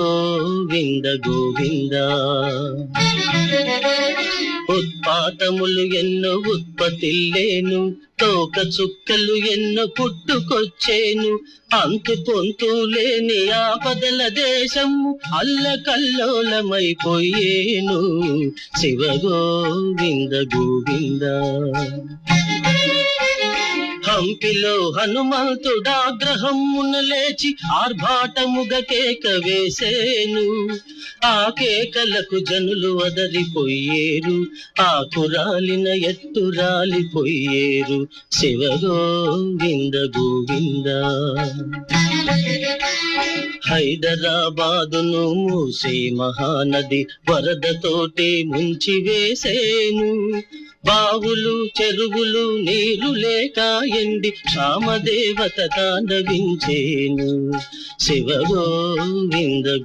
గోవింద గోవింద. ఉత్పాతములు ఎన్నో ఉత్పత్తిల్లేను తోక చుక్కలు ఎన్నో పుట్టుకొచ్చేను. అంతు పొంతు లేని ఆపదల దేశము అల్లకల్లోలమైపోయేను. శివ గోవింద గోవింద. హంపిలో హనుమంతుడాగ్రహమున లేచి ఆర్భాటముగ కేక వేసేను. ఆ కేకలకు జనులు వదలిపోయేరు. ఆ కురాలిన ఎత్తు రాలిపోయేరు. శివ గోవింద గోవింద. హైదరాబాదును మూసే మహానది వరదతోటి ముంచి వేసేను. బావులు చెరువులు నీరు లేక ఎండి క్షామదేవత తాండవించేను. శివ గోవింద